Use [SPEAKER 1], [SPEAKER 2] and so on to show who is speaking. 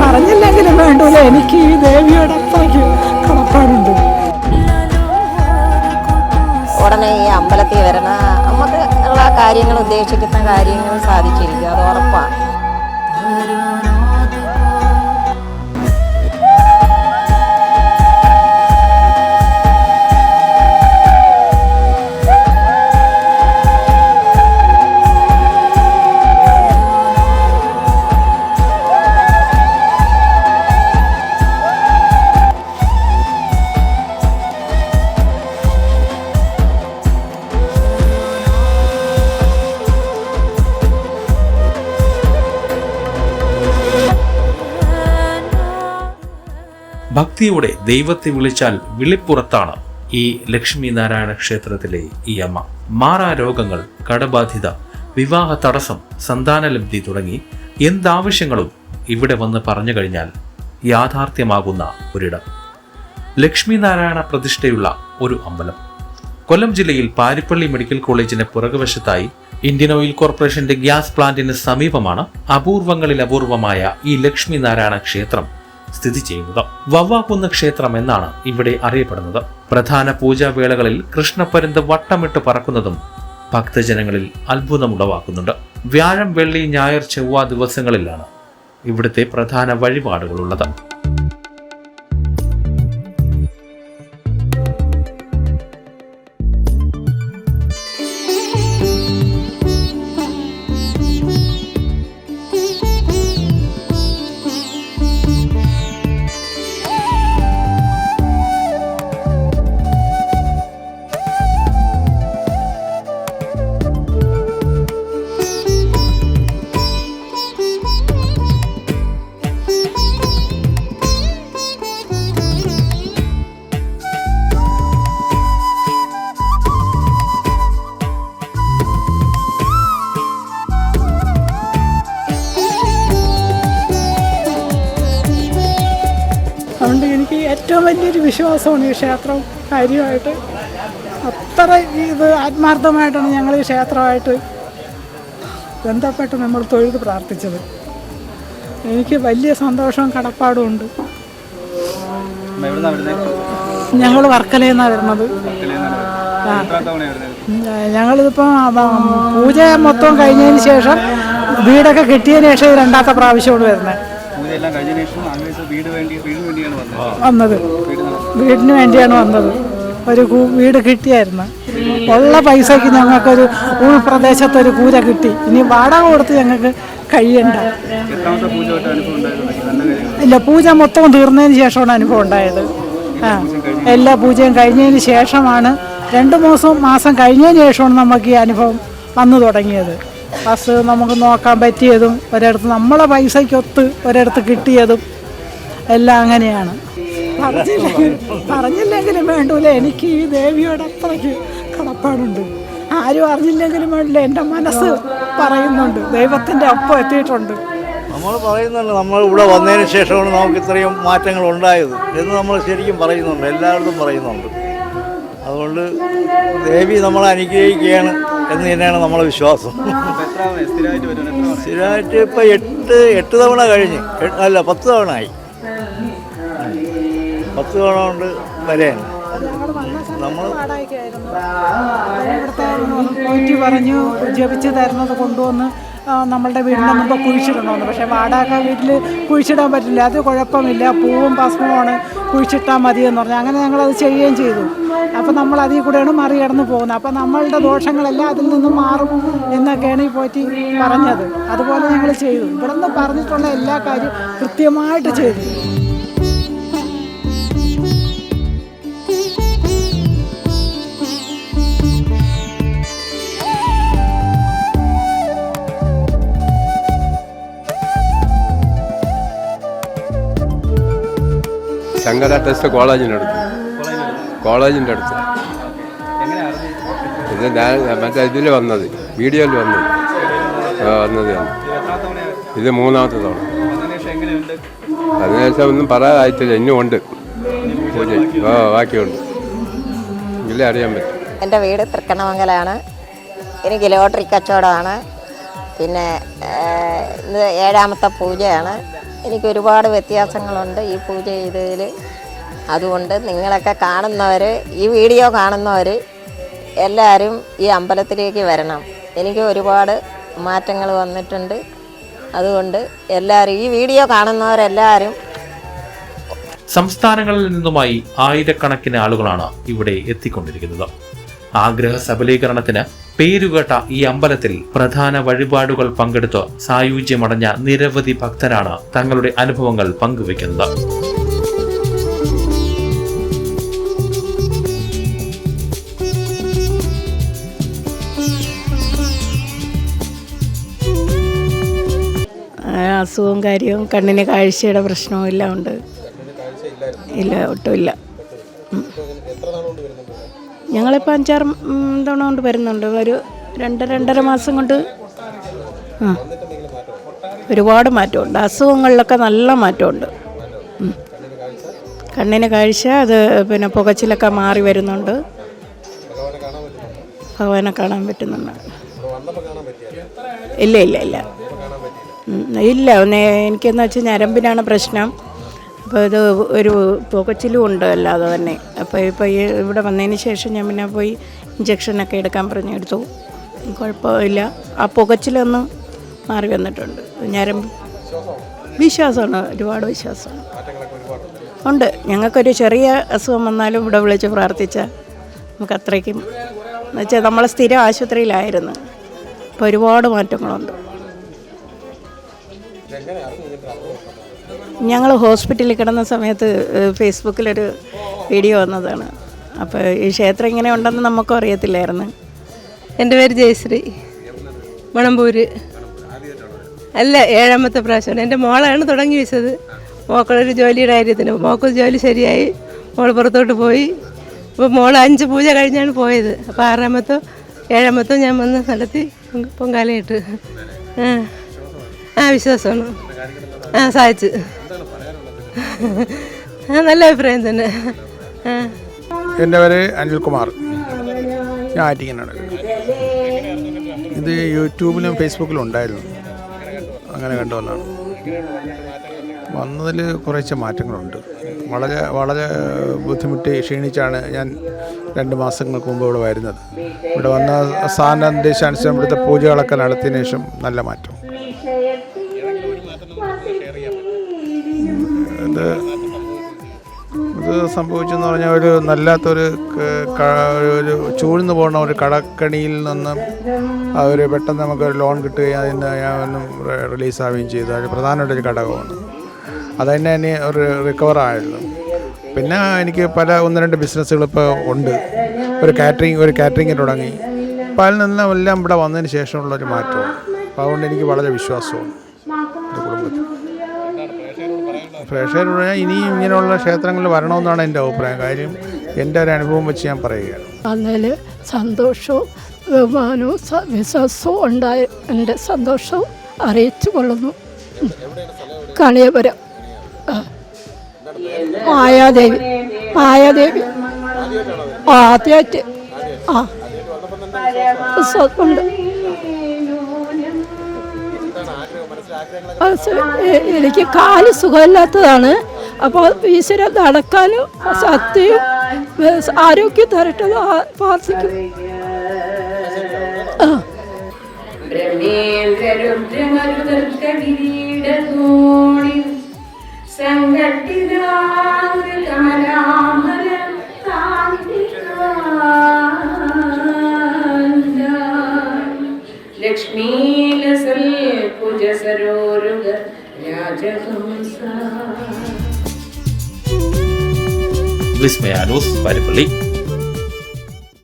[SPEAKER 1] പറഞ്ഞില്ലെങ്കിലും വേണ്ടൂല? എനിക്ക് ഈ ദേവിയോട് അത്രയ്ക്ക് കടപ്പാടുണ്ട്.
[SPEAKER 2] ഉടനെ ഈ അമ്പലത്തിൽ വരണ. നമുക്ക് ഉള്ള കാര്യങ്ങൾ ഉദ്ദേശിക്കുന്ന കാര്യങ്ങൾ സാധിച്ചിരിക്കും. അത് ഉറപ്പാണ്.
[SPEAKER 3] ഭക്തിയോടെ ദൈവത്തെ വിളിച്ചാൽ വിളിപ്പുറത്താണ് ഈ ലക്ഷ്മി നാരായണ ക്ഷേത്രത്തിലെ ഈ അമ്മ. മാറാ രോഗങ്ങൾ കടബാധിത വിവാഹ തടസ്സം സന്താനലബ്ധി തുടങ്ങി എന്താവശ്യങ്ങളും ഇവിടെ വന്ന് പറഞ്ഞു കഴിഞ്ഞാൽ യാഥാർത്ഥ്യമാകുന്ന ഒരിടം. ലക്ഷ്മി നാരായണ പ്രതിഷ്ഠയുള്ള ഒരു അമ്പലം. കൊല്ലം ജില്ലയിൽ പാരിപ്പള്ളി മെഡിക്കൽ കോളേജിന് പുറകുവശത്തായി ഇന്ത്യൻ ഓയിൽ കോർപ്പറേഷന്റെ ഗ്യാസ് പ്ലാന്റിന് സമീപമാണ് അപൂർവങ്ങളിൽ അപൂർവമായ ഈ ലക്ഷ്മി നാരായണ ക്ഷേത്രം സ്ഥിതി ചെയ്യുന്നത്. വവ്വാകുന്ന് ക്ഷേത്രം എന്നാണ് ഇവിടെ അറിയപ്പെടുന്നത്. പ്രധാന പൂജാവേളകളിൽ കൃഷ്ണപ്പരുന്ത് വട്ടമിട്ട് പറക്കുന്നതും ഭക്തജനങ്ങളിൽ അത്ഭുതമുളവാക്കുന്നുണ്ട്. വ്യാഴം വെള്ളി ഞായർ ചൊവ്വ ദിവസങ്ങളിലാണ് ഇവിടുത്തെ പ്രധാന വഴിപാടുകളുള്ളത്.
[SPEAKER 1] ഏറ്റവും വലിയൊരു വിശ്വാസമാണ് ഈ ക്ഷേത്രം. കാര്യമായിട്ട് അത്ര ഇത് ആത്മാർത്ഥമായിട്ടാണ് ഞങ്ങൾ ഈ ക്ഷേത്രമായിട്ട് ബന്ധപ്പെട്ട് നമ്മൾ തൊഴുത് പ്രാർത്ഥിച്ചത്. എനിക്ക് വലിയ സന്തോഷവും കടപ്പാടും ഉണ്ട്. ഞങ്ങൾ വർക്കലയിൽ നിന്നാണ് വരുന്നത്. ഞങ്ങളിതിപ്പം പൂജ മൊത്തം കഴിഞ്ഞതിന് ശേഷം വീടൊക്കെ കിട്ടിയതിന് ശേഷം രണ്ടാമത്തെ പ്രാവശ്യമാണ് വരുന്നത്.
[SPEAKER 4] വന്നത്.
[SPEAKER 1] വീടിന് വേണ്ടിയാണ് വന്നത്. ഒരു വീട് കിട്ടിയായിരുന്നു. ഉള്ള പൈസയ്ക്ക് ഞങ്ങൾക്കൊരു ഉൾപ്രദേശത്തൊരു കൂര കിട്ടി. ഇനി വാടക കൊടുത്ത് ഞങ്ങൾക്ക് കഴിയണ്ട. ഇല്ല പൂജ മൊത്തം തീർന്നതിന് ശേഷമാണ് അനുഭവം ഉണ്ടായത്. ആ. എല്ലാ പൂജയും കഴിഞ്ഞതിന് ശേഷമാണ് രണ്ട് മാസം മാസം കഴിഞ്ഞതിന് ശേഷമാണ് നമുക്ക് ഈ അനുഭവം വന്നു തുടങ്ങിയത്. ബസ് നമുക്ക് നോക്കാൻ പറ്റിയതും ഒരിടത്ത് നമ്മളെ പൈസയ്ക്കൊത്ത് ഒരിടത്ത് കിട്ടിയതും എല്ലാം അങ്ങനെയാണ്. പറഞ്ഞില്ലെങ്കിലും പറഞ്ഞില്ലെങ്കിലും വേണ്ടൂല? എനിക്ക് ഈ ദേവിയോട് അത്രയ്ക്ക് കടപ്പാടുണ്ട്. ആരും അറിഞ്ഞില്ലെങ്കിലും വേണ്ടില്ല എന്റെ മനസ്സ് പറയുന്നുണ്ട്. ദൈവത്തിന്റെ ഒപ്പം എത്തിയിട്ടുണ്ട്.
[SPEAKER 5] നമ്മൾ പറയുന്നുണ്ട്. നമ്മൾ ഇവിടെ വന്നതിന് ശേഷമാണ് നമുക്ക് ഇത്രയും മാറ്റങ്ങൾ ഉണ്ടായത് എന്ന് നമ്മൾ ശരിക്കും പറയുന്നുണ്ട്. എല്ലാവരും പറയുന്നുണ്ട്. അതുകൊണ്ട് ദേവി നമ്മളെ അനുഗ്രഹിക്കുകയാണ് എന്ന് തന്നെയാണ് നമ്മളെ വിശ്വാസം.
[SPEAKER 4] സ്ഥിരമായിട്ട്
[SPEAKER 5] ഇപ്പം എട്ട് എട്ട് തവണ കഴിഞ്ഞ്. അല്ല പത്ത് തവണ ആയി. പത്ത് തവണ കൊണ്ട് വരെയാണ് നമ്മൾ
[SPEAKER 1] ഇവിടുത്തെ പോയിട്ട് പറഞ്ഞു ജപിച്ച് തരുന്നത് കൊണ്ടുവന്ന് നമ്മളുടെ വീടിന്റെ മുമ്പ് കുഴിച്ചിടണമെന്ന് പക്ഷേ വാടക വീട്ടിൽ കുഴിച്ചിടാൻ പറ്റില്ല. അത് കുഴപ്പമില്ല. പൂവും ഭസ്മവുമാണ്. കുഴിച്ചിട്ടാൽ മതി എന്ന് പറഞ്ഞു. അങ്ങനെ ഞങ്ങളത് ചെയ്യുകയും ചെയ്തു. അപ്പോൾ നമ്മൾ അതിൽ കൂടെയാണ് മറികടന്ന് പോകുന്നത്. അപ്പോൾ നമ്മളുടെ ദോഷങ്ങളെല്ലാം അതിൽ നിന്നും മാറും എന്നൊക്കെയാണ് ഈ പോറ്റി പറഞ്ഞത്. അതുപോലെ ഞങ്ങൾ ചെയ്തു. ഇവിടെ നിന്ന് പറഞ്ഞിട്ടുള്ള എല്ലാ കാര്യവും കൃത്യമായിട്ട് ചെയ്തു.
[SPEAKER 6] ശങ്കര ടെസ്റ്റ് കോളേജിന്റെ അടുത്ത്. കോളേജിന്റെ അടുത്ത്. ഇത് ഞാൻ മറ്റേ ഇതിൽ വന്നത് വീഡിയോയിൽ വന്നത്. വന്നത്
[SPEAKER 4] ഇത്
[SPEAKER 6] മൂന്നാമത്തെ തവണ. അതിനുശേഷം ഒന്നും പറയാതായിട്ടില്ല ഇന്നും ഉണ്ട്. ആ ബാക്കിയുണ്ട്. ഇല്ലേ അറിയാൻ പറ്റും.
[SPEAKER 2] എന്റെ വീട് തൃക്കണ്ണമംഗലാണ്. എനിക്ക് ലോട്ടറി കച്ചവടമാണ്. പിന്നെ ഇന്ന് ഏഴാമത്തെ പൂജയാണ്. എനിക്ക് ഒരുപാട് വ്യത്യാസങ്ങളുണ്ട് ഈ പൂജ ചെയ്തതിൽ അതുകൊണ്ട് നിങ്ങളൊക്കെ കാണുന്നവർ ഈ വീഡിയോ കാണുന്നവർ എല്ലാവരും ഈ അമ്പലത്തിലേക്ക് വരണം. എനിക്ക് ഒരുപാട് മാറ്റങ്ങൾ വന്നിട്ടുണ്ട്. അതുകൊണ്ട് എല്ലാവരും ഈ വീഡിയോ കാണുന്നവരെല്ലാവരും
[SPEAKER 3] സംസ്ഥാനങ്ങളിൽ നിന്നുമായി ആയിരക്കണക്കിന് ആളുകളാണ് ഇവിടെ എത്തിക്കൊണ്ടിരിക്കുന്നത്. ആഗ്രഹ സബലീകരണത്തിന് പേരുകേട്ട ഈ അമ്പലത്തിൽ പ്രധാന വഴിപാടുകൾ പങ്കെടുത്ത് സായുജ്യമടഞ്ഞ നിരവധി ഭക്തരാണ് തങ്ങളുടെ അനുഭവങ്ങൾ പങ്കുവെക്കുന്നത്
[SPEAKER 7] അസുഖവും കാര്യവും കണ്ണിന് കാഴ്ചയുടെ പ്രശ്നവും എല്ലാം ഉണ്ട് ഇല്ല ഒട്ടുമില്ല. ഞങ്ങളിപ്പോൾ അഞ്ചാറ് തവണ കൊണ്ട് വരുന്നുണ്ട്. ഒരു രണ്ട് രണ്ടര മാസം കൊണ്ട്. ആ. ഒരുപാട് മാറ്റമുണ്ട്. അസുഖങ്ങളിലൊക്കെ നല്ല മാറ്റമുണ്ട്. കണ്ണിന് കാഴ്ച അത് പിന്നെ പുകച്ചിലൊക്കെ മാറി വരുന്നുണ്ട്. ഭഗവാനെ കാണാൻ പറ്റുന്നുണ്ട്. ഇല്ല ഇല്ല ഇല്ല. ഇല്ല ഒന്ന് എനിക്കെന്ന് വെച്ചാൽ ഞരമ്പിനാണ് പ്രശ്നം. അപ്പോൾ ഇത് ഒരു പുകച്ചിലും ഉണ്ട് അല്ലാതെ തന്നെ. അപ്പോൾ ഇപ്പോൾ ഈ ഇവിടെ വന്നതിന് ശേഷം ഞാൻ പിന്നെ പോയി ഇഞ്ചക്ഷനൊക്കെ എടുക്കാൻ പറഞ്ഞു. എടുത്തു. കുഴപ്പമില്ല. ആ പുകച്ചിലൊന്ന് മാറി വന്നിട്ടുണ്ട്. ഞരമ്പ് വിശ്വാസമാണ്. ഒരുപാട് വിശ്വാസമാണ്. ഉണ്ട്. ഞങ്ങൾക്കൊരു ചെറിയ അസുഖം വന്നാലും ഇവിടെ വിളിച്ച് പ്രാർത്ഥിച്ചാൽ നമുക്ക് അത്രയ്ക്കും. എന്ന് വെച്ചാൽ നമ്മൾ സ്ഥിരം ആശുപത്രിയിലായിരുന്നു. അപ്പോൾ ഒരുപാട് മാറ്റങ്ങളുണ്ട്. ഞങ്ങൾ ഹോസ്പിറ്റലിൽ കിടന്ന സമയത്ത് ഫേസ്ബുക്കിലൊരു വീഡിയോ വന്നതാണ്. അപ്പോൾ ഈ ക്ഷേത്രം ഇങ്ങനെ ഉണ്ടെന്ന് നമുക്കും അറിയത്തില്ലായിരുന്നു.
[SPEAKER 8] എന്റെ പേര് ജയശ്രീ. മണമ്പൂര്. അല്ല ഏഴാമത്തെ പ്രാവശ്യമാണ്. എന്റെ മോളാണ് തുടങ്ങി വെച്ചത്. മോക്കളൊരു ജോലിയുടെ കാര്യത്തിന്. മോക്ക് ജോലി ശരിയായി. മോൾ പുറത്തോട്ട് പോയി. അപ്പോൾ മോൾ അഞ്ച് പൂജ കഴിഞ്ഞാണ് പോയത്. അപ്പോൾ ആറാമത്തോ ഏഴാമത്തോ ഞാൻ വന്ന് നടത്തി പൊങ്ക- പൊങ്കാലയിട്ട്. ആ. വിശ്വാസമാണ് ആ സാധിച്ചു. നല്ല അഭിപ്രായം തന്നെ.
[SPEAKER 9] എന്റെ പേര് അനിൽകുമാർ. ഞാൻ ആറ്റിങ്ങനാണ് ഇത് യൂട്യൂബിലും ഫേസ്ബുക്കിലും ഉണ്ടായിരുന്നു. അങ്ങനെ കണ്ടു വന്നാണ് വന്നതിൽ കുറച്ച് മാറ്റങ്ങളുണ്ട്. വളരെ വളരെ ബുദ്ധിമുട്ടി ക്ഷീണിച്ചാണ് ഞാൻ രണ്ട് മാസങ്ങൾക്ക് മുമ്പ് ഇവിടെ വരുന്നത്. ഇവിടെ വന്ന സ്ഥാന നിർദ്ദേശാനുസരണം ഇവിടുത്തെ പൂജകളൊക്കെ നടത്തിയതിനു ശേഷം നല്ല മാറ്റം. ഇത് ഇത് സംഭവിച്ചെന്ന് പറഞ്ഞാൽ ഒരു നല്ലാത്തൊരു ഒരു ചൂഴ്ന്നു പോകുന്ന ഒരു കടക്കണിയിൽ നിന്ന് അവർ പെട്ടെന്ന് നമുക്കൊരു ലോൺ കിട്ടുകയും അതിന് ഒന്നും റിലീസാവുകയും ചെയ്തു. അത് പ്രധാനമായിട്ടൊരു ഘടകമാണ്. അതുതന്നെ ഇനി ഒരു റിക്കവർ ആയിരുന്നു പിന്നെ എനിക്ക് പല ഒന്ന് രണ്ട് ബിസിനസ്സുകൾ ഇപ്പോൾ ഉണ്ട്. ഒരു കാറ്ററിങ് ഒരു കാറ്ററിങ് തുടങ്ങി. അപ്പോൾ അതിൽ നിന്നെല്ലാം ഇവിടെ വന്നതിന് ശേഷമുള്ളൊരു മാറ്റമാണ്. അപ്പോൾ അതുകൊണ്ട് എനിക്ക് വളരെ വിശ്വാസമാണ് പ്രേക്ഷകരോട് ഇനിയും ഇങ്ങനെയുള്ള ക്ഷേത്രങ്ങളിൽ വരണമെന്നാണ് എന്റെ അഭിപ്രായം. കാര്യം എന്റെ ഒരു അനുഭവം വെച്ച് ഞാൻ പറയുകയാണ്.
[SPEAKER 10] അതിൽ സന്തോഷവും ബഹുമാനവും വിശ്വാസവും ഉണ്ടായ എന്റെ സന്തോഷവും അറിയിച്ചു കൊള്ളുന്നു കണിയപുരം. മായാദേവി. മായാദേവി. ആദ്യമായിട്ട് ആ. വിശ്വാസമുണ്ട് എനിക്ക് കാൽ സുഖമില്ലാത്തതാണ്. അപ്പോൾ ഈശ്വര നടക്കാനും ശക്തിയും ആരോഗ്യം തരട്ടെ പ്രാർത്ഥിക്കും. ആ.
[SPEAKER 3] വിസ്മയാനൂസ് പരുപ്പള്ളി